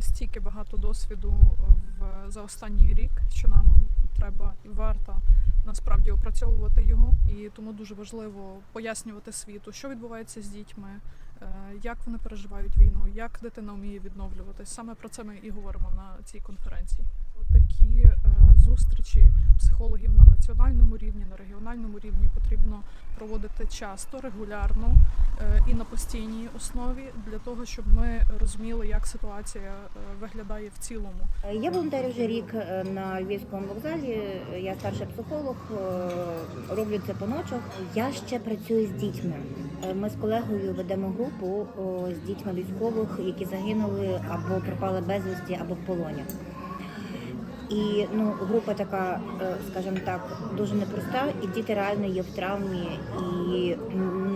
настільки багато досвіду в за останній рік, що нам треба і варто насправді опрацьовувати його. І тому дуже важливо пояснювати світу, що відбувається з дітьми, е, як вони переживають війну, як дитина вміє відновлюватись. Саме про це ми і говоримо на цій конференції. Такі е, зустрічі національному рівні, на регіональному рівні потрібно проводити часто, регулярно е, і на постійній основі для того, щоб ми розуміли, як ситуація е, виглядає в цілому. Я волонтерю вже рік е, на Львівському вокзалі. Я старший психолог, роблю це по ночах. Я ще працюю з дітьми. Ми з колегою ведемо групу з дітьми військових, які загинули або пропали безвісті, або в полоні. І ну, група така, е, скажімо так, дуже непроста, і діти реально є в травмі. І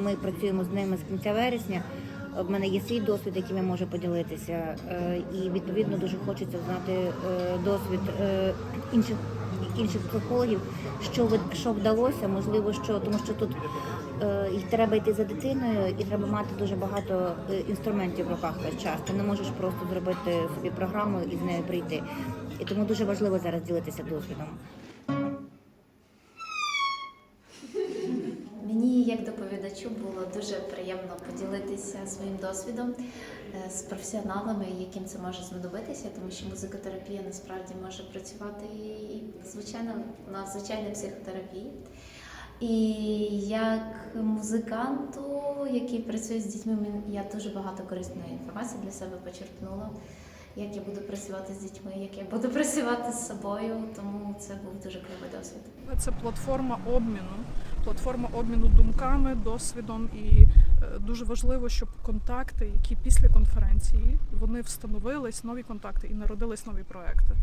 ми працюємо з ними з кінця вересня. В мене є свій досвід, яким я можу поділитися, Е, і відповідно дуже хочеться знати е, досвід е, інших інших психологів, що що вдалося, можливо, що тому, що тут е, і треба йти за дитиною, і треба мати дуже багато е, інструментів в руках весь час. Ти не можеш просто зробити собі програму і з нею прийти. І тому дуже важливо зараз ділитися досвідом. Мені як доповідачу було дуже приємно поділитися своїм досвідом е, з професіоналами, яким це може знадобитися, тому що музикотерапія насправді може працювати і звичайно на звичайній психотерапії. І як музиканту, який працює з дітьми, я дуже багато корисної інформації для себе почерпнула. Як я буду працювати з дітьми, як я буду працювати з собою, тому це був дуже кльовий досвід. Це платформа обміну, платформа обміну думками, досвідом, і е, дуже важливо, щоб контакти, які після конференції вони встановились, нові контакти і народились нові проекти.